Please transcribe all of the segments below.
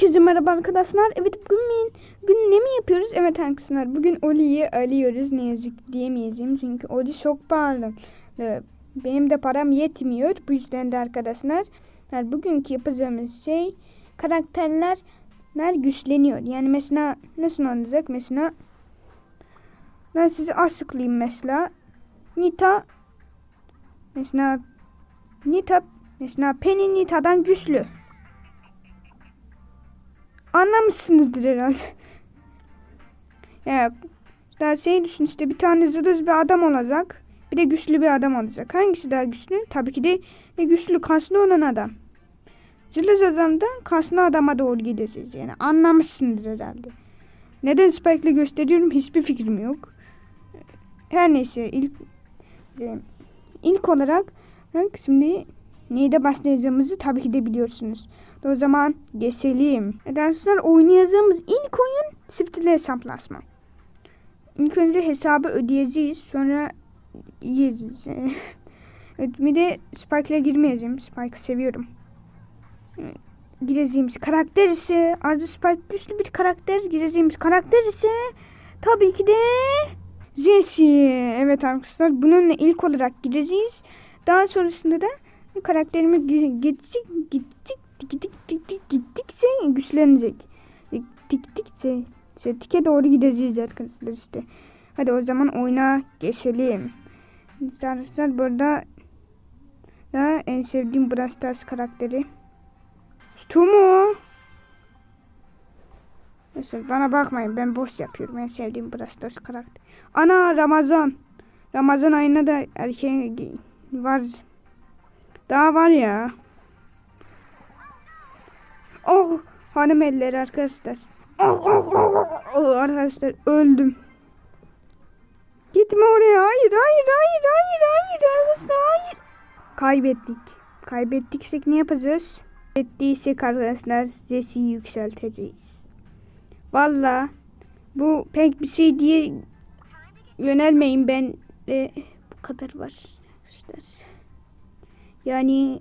Herkese merhaba arkadaşlar. Evet bugün, bugün ne mi yapıyoruz? Evet arkadaşlar bugün Oli'yi alıyoruz. Ne yazık diyemeyeceğim çünkü Oli çok pahalı. Ee, Benim de param yetmiyor. Bu yüzden de arkadaşlar yani bugünkü yapacağımız şey karakterler güçleniyor. Yani mesela nasıl olacak? Mesela ben size açıklayayım mesela. Nita mesela Nita mesela Penny Nita'dan güçlü. Anlamışsınızdır herhalde. Ya daha şey düşün işte bir tane zıdız bir adam olacak. Bir de güçlü bir adam olacak. Hangisi daha güçlü? Tabii ki de e, güçlü kaslı olan adam. Zılız adamdan kaslı adama doğru gideceğiz yani. Anlamışsındır herhalde. Neden Spike'le gösteriyorum hiçbir fikrim yok. Her neyse ilk ilk olarak şimdi neyde başlayacağımızı tabii ki de biliyorsunuz. O zaman geçelim. Arkadaşlar oynayacağımız ilk oyun çiftli hesaplaşma. İlk önce hesabı ödeyeceğiz. Sonra yiyeceğiz. evet, bir de Spike'la girmeyeceğim. Spike'ı seviyorum. Gireceğimiz karakter ise Arda Spike güçlü bir karakter. Gireceğimiz karakter ise tabii ki de Jesse. Evet arkadaşlar bununla ilk olarak gireceğiz. Daha sonrasında da karakterimi gittik gittik gittik gittik gittikçe güçlenecek. Gittikçe işte tike doğru gideceğiz arkadaşlar işte. Hadi o zaman oyuna geçelim. Arkadaşlar burada da en sevdiğim Brawl Stars karakteri. Stu mu? Mesela bana bakmayın ben boş yapıyorum. En sevdiğim Brawl Stars karakter. Ana Ramazan. Ramazan ayında da erkeğin var. Daha var ya. Oh hanım elleri arkadaşlar. Oh, oh, oh, oh. Arkadaşlar öldüm. Gitme oraya. Hayır hayır hayır hayır hayır arkadaşlar hayır. Kaybettik. Kaybettiksek ne yapacağız? Kaybettiysek arkadaşlar Jesse'yi yükselteceğiz. Valla bu pek bir şey diye yönelmeyin ben e, bu kadar var arkadaşlar. Yani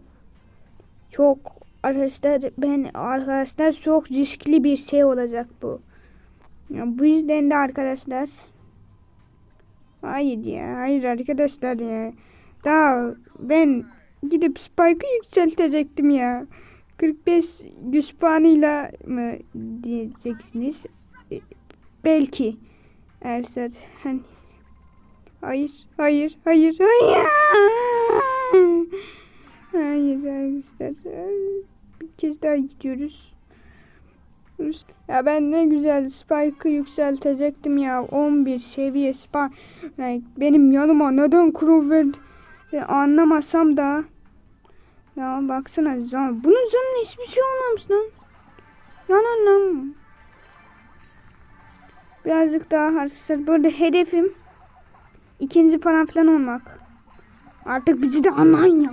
çok arkadaşlar ben arkadaşlar çok riskli bir şey olacak bu. Ya, bu yüzden de arkadaşlar hayır ya hayır arkadaşlar ya. Daha ben gidip Spike'ı yükseltecektim ya. 45 güç puanıyla mı diyeceksiniz? E, belki. Ersat hani hayır hayır hayır hayır hayır arkadaşlar bir kez daha gidiyoruz. Ya ben ne güzel Spike'ı yükseltecektim ya. 11 seviye Spike. Benim yanıma neden Crow ve anlamasam da. Ya baksana can. Bunun canına hiçbir şey olmamış lan. Lan anlam. Birazcık daha arkadaşlar. Burada hedefim ikinci falan filan olmak. Artık bizi de anlayın ya.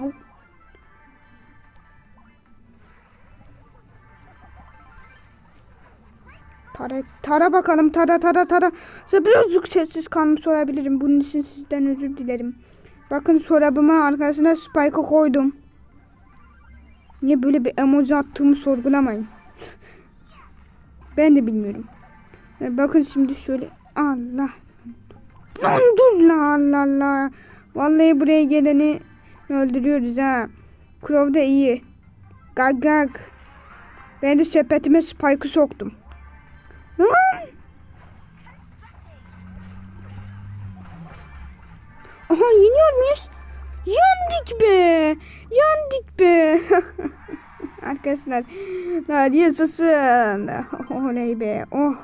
Tara, tara bakalım tara tara tara. Size birazcık sessiz kalmış olabilirim. Bunun için sizden özür dilerim. Bakın sorabıma arkasına spike'ı koydum. Niye böyle bir emoji attığımı sorgulamayın. ben de bilmiyorum. Bakın şimdi şöyle. Allah. Lan dur la Allah Allah. Vallahi buraya geleni öldürüyoruz ha. Crow da iyi. Gag gag. Ben de sepetime spike'ı soktum. Aha yeniyor muyuz? Yandık be. Yandık be. arkadaşlar. Yaşasın. Oley be. Oh.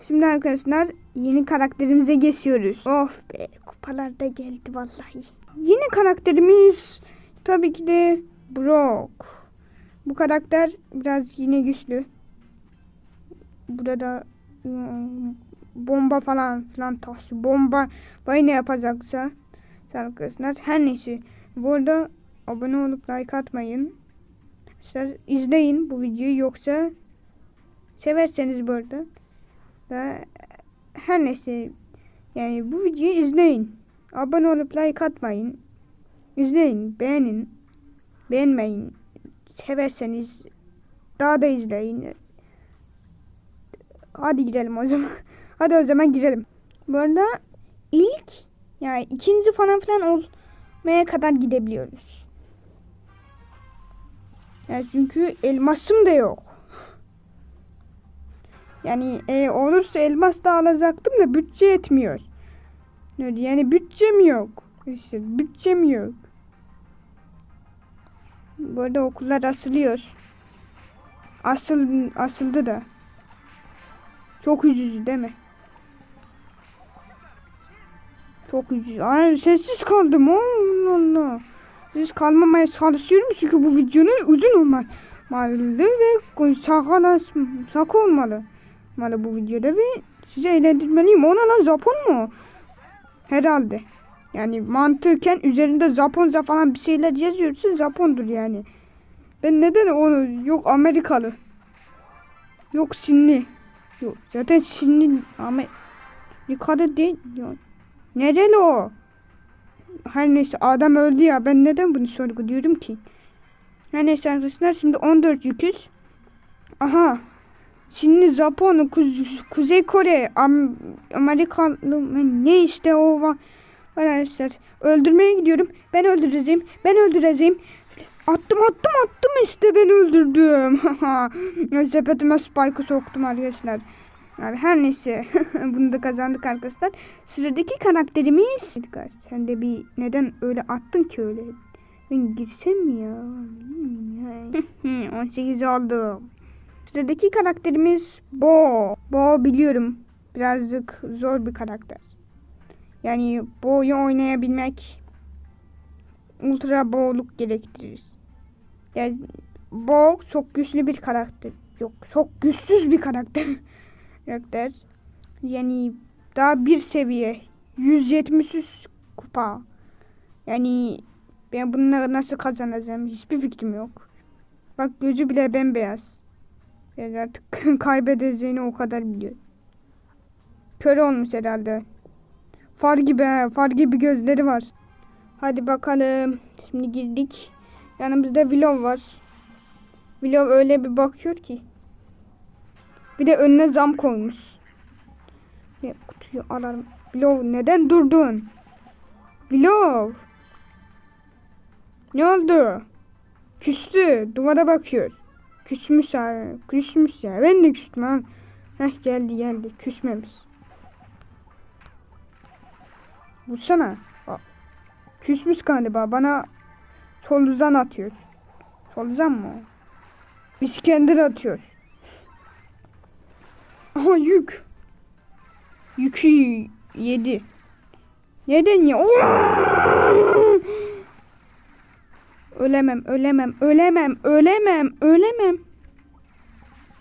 Şimdi arkadaşlar yeni karakterimize geçiyoruz. Of be kupalar da geldi vallahi. Yeni karakterimiz tabii ki de Brock. Bu karakter biraz yine güçlü burada ıı, bomba falan filan taşı bomba bay ne yapacaksa arkadaşlar her neyse. Burada abone olup like atmayın. Arkadaşlar izleyin bu videoyu yoksa severseniz burada da her neyse yani bu videoyu izleyin. Abone olup like atmayın. İzleyin beğenin. Beğenmeyin. Severseniz daha da izleyin Hadi girelim o zaman. Hadi o zaman girelim. Bu arada ilk yani ikinci falan filan olmaya kadar gidebiliyoruz. Yani çünkü elmasım da yok. Yani e, olursa elmas da alacaktım da bütçe yetmiyor. Yani bütçem yok. İşte bütçem yok. Bu arada okullar asılıyor. Asıl, asıldı da. Çok üzücü değil mi? Çok üzücü. Ay sessiz kaldım. Allah Allah. Sessiz kalmamaya çalışıyorum çünkü bu videonun uzun olmalı ve sakala sakı olmalı. Olmalı bu videoda ve size eğlendirmeliyim. Ona lan Japon mu? Herhalde. Yani mantıken üzerinde Japonca falan bir şeyler yazıyorsa Japondur yani. Ben neden onu yok Amerikalı. Yok Çinli. Yok zaten Çinli Amerikalı değil. Yok. Nereli o? Her neyse adam öldü ya ben neden bunu sorguluyorum ki? Her neyse arkadaşlar şimdi 14 yüküz. Aha. Çinli, Japon, Kuz Kuzey Kore, Am Amerikalı ne işte o. Var arkadaşlar. Öldürmeye gidiyorum. Ben öldüreceğim. Ben öldüreceğim. Attım attım attım işte ben öldürdüm. Sepetime spike'ı soktum arkadaşlar. Yani her neyse bunu da kazandık arkadaşlar. Sıradaki karakterimiz. Sen de bir neden öyle attın ki öyle? Ben girsem mi ya? 18 oldu. Sıradaki karakterimiz Bo. Bo biliyorum. Birazcık zor bir karakter. Yani Bo'yu oynayabilmek ultra Bo'luk gerektirir. Yani Bo çok güçlü bir karakter. Yok çok güçsüz bir karakter. karakter. Yani daha bir seviye. 173 kupa. Yani ben bunları nasıl kazanacağım hiçbir fikrim yok. Bak gözü bile bembeyaz. Yani artık kaybedeceğini o kadar biliyor. Kör olmuş herhalde. Far gibi far gibi gözleri var. Hadi bakalım. Şimdi girdik. Yanımızda Willow var. Willow öyle bir bakıyor ki. Bir de önüne zam koymuş. Ya kutuyu alalım. Willow neden durdun? Willow. Ne oldu? Küstü. Duvara bakıyor. Küsmüş ya. Küsmüş ya. Ben de küstüm ha. Heh geldi geldi. Küsmemiş. Vursana. Küsmüş galiba. Bana solucan atıyor. Solucan mı? İskender atıyor. Aha yük. Yükü yedi. Neden ya? Ölemem, ölemem, ölemem, ölemem, ölemem.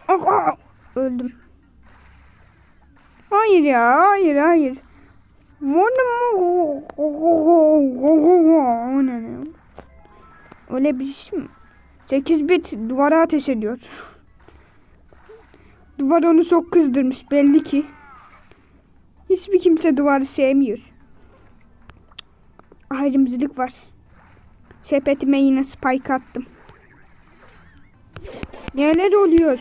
Aa, öldüm. Hayır ya, hayır, hayır. Öyle bir şey mi? 8 bit duvara ateş ediyor. Duvar onu çok kızdırmış belli ki. Hiçbir kimse duvarı sevmiyor. Ayrımcılık var. Sepetime yine spike attım. Neler oluyor?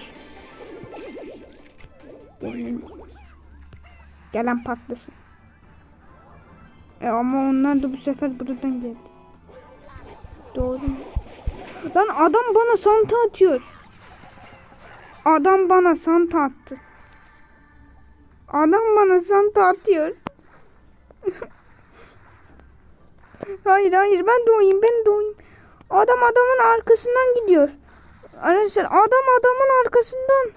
Gelen, patlasın. E ama onlar da bu sefer buradan geldi. Doğru? Lan adam bana santa atıyor. Adam bana santa attı. Adam bana santa atıyor. hayır hayır ben doğayım ben doğayım. Adam adamın arkasından gidiyor. Arkadaşlar adam adamın arkasından.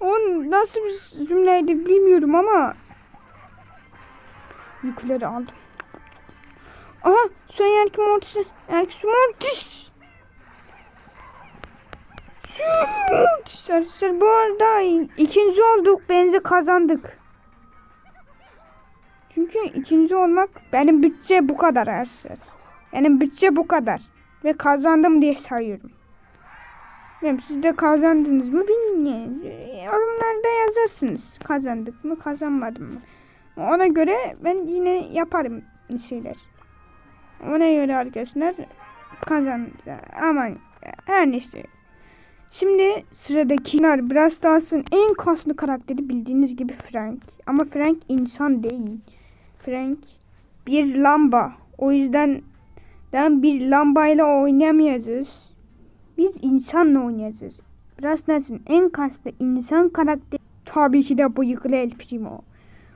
O nasıl bir cümleydi bilmiyorum ama yükleri aldım. Aha son erkek mortis. Erkek mortis. Mortis arkadaşlar bu arada ikinci olduk. Bence kazandık. Çünkü ikinci olmak benim bütçe bu kadar arkadaşlar. Benim bütçe bu kadar. Ve kazandım diye sayıyorum. Bilmiyorum siz de kazandınız mı bilmiyorum. Yorumlarda yazarsınız. Kazandık mı kazanmadım mı. Ona göre ben yine yaparım bir şeyler. Ona göre arkadaşlar kazandı. Ama her neyse. Şimdi sıradakiler Brawl Stars'ın en kaslı karakteri bildiğiniz gibi Frank. Ama Frank insan değil. Frank bir lamba. O yüzden ben bir lambayla oynayamayacağız. Biz insanla oynayacağız. Brawl Stars'ın en kaslı insan karakteri tabii ki de bıyıklı El Primo.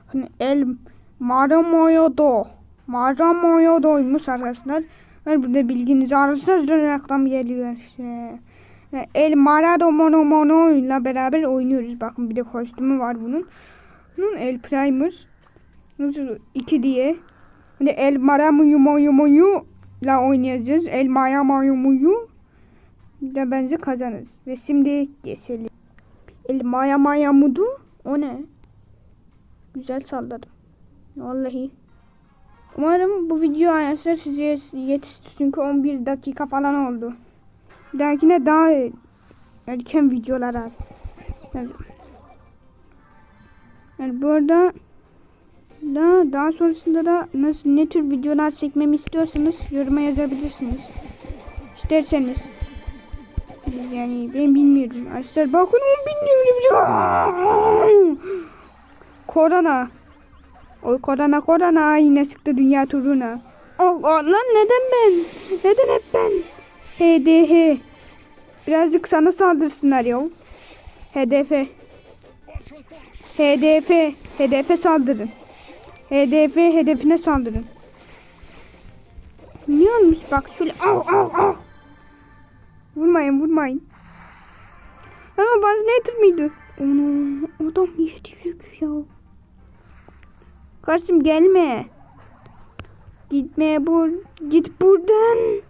Hani El Maramoyodo. Maramoyodo'ymuş arkadaşlar. Ben burada bilginizi ararsanız reklam geliyor işte. El Marado Mono Mono ile beraber oynuyoruz. Bakın bir de kostümü var bunun. Bunun El Primer. 2 diye. Hani El Maramuyu Moyu Moyu ile oynayacağız. El Maya Moyu Moyu. de bence kazanırız. Ve şimdi geçelim. El Maya Maya Mudu. O ne? Güzel salladım. Vallahi. Umarım bu video arkadaşlar size yetişti. Çünkü 11 dakika falan oldu. Bir daha erken videolar al. Yani, yani bu arada daha, daha sonrasında da nasıl ne tür videolar çekmemi istiyorsanız yoruma yazabilirsiniz. İsterseniz. Yani ben bilmiyorum. Arkadaşlar bakın o bilmiyorum. Korona. O korona korona yine sıktı dünya turuna. Allah lan neden ben? Neden hep ben? HDH. Birazcık sana saldırsınlar ya. Hedefe. HDF. Hedefe saldırın. HDF hedefine saldırın. Ne olmuş bak şöyle al al al. Vurmayın vurmayın. Ama bazı nedir miydi? Onu adam yedi yük ya. Karşım gelme. Gitmeye bur git buradan.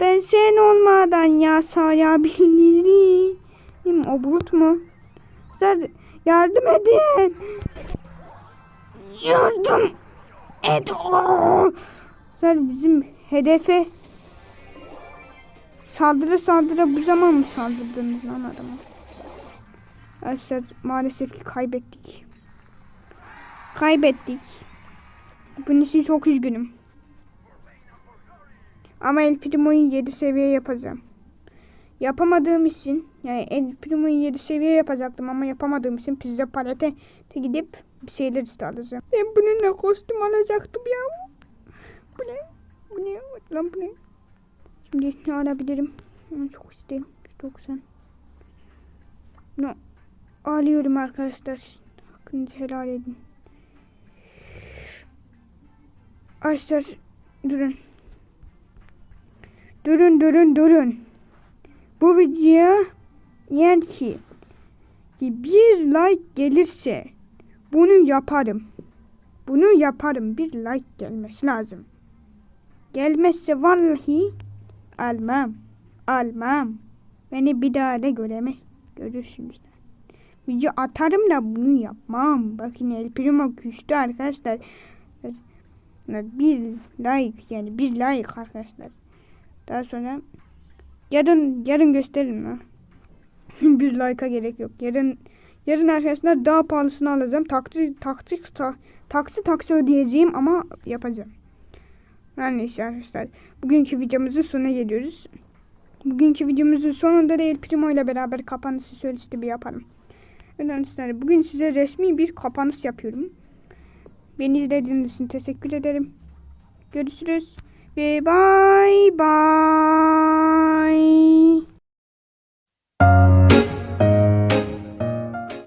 Ben sen olmadan yaşayabilirim. O bulut mu? Sen yardım edin. Yardım et. Sen bizim hedefe saldırı saldırı bu zaman mı saldırdınız lan adama? Arkadaşlar maalesef ki kaybettik. Kaybettik. Bunun için çok üzgünüm. Ama El Primo'yu 7 seviye yapacağım. Yapamadığım için yani El Primo'yu 7 seviye yapacaktım ama yapamadığım için pizza palete gidip bir şeyler işte alacağım. Ben bununla kostüm alacaktım ya. Bu ne? Bu ne? Lan bu ne? Şimdi ne alabilirim? Onu çok isterim. 190. Bunu alıyorum arkadaşlar. Hakkınızı helal edin. Arkadaşlar durun. Durun durun durun. Bu videoya eğer ki bir like gelirse bunu yaparım. Bunu yaparım. Bir like gelmesi lazım. Gelmezse vallahi almam. Almam. Beni bir daha da göreme. Görürsünüz. Video atarım da bunu yapmam. Bakın El Primo küstü arkadaşlar. Bir like yani bir like arkadaşlar. Daha sonra yarın yarın gösteririm ha. bir like'a gerek yok. Yarın yarın arkadaşlar daha pahalısını alacağım. Taksi taksi ta, taksi taksi ödeyeceğim ama yapacağım. Yani neyse arkadaşlar. Bugünkü videomuzun sonuna geliyoruz. Bugünkü videomuzun sonunda değil Primo ile beraber kapanışı söyleşti bir yapalım. Arkadaşlar bugün size resmi bir kapanış yapıyorum. Beni izlediğiniz için teşekkür ederim. Görüşürüz ve bye bye.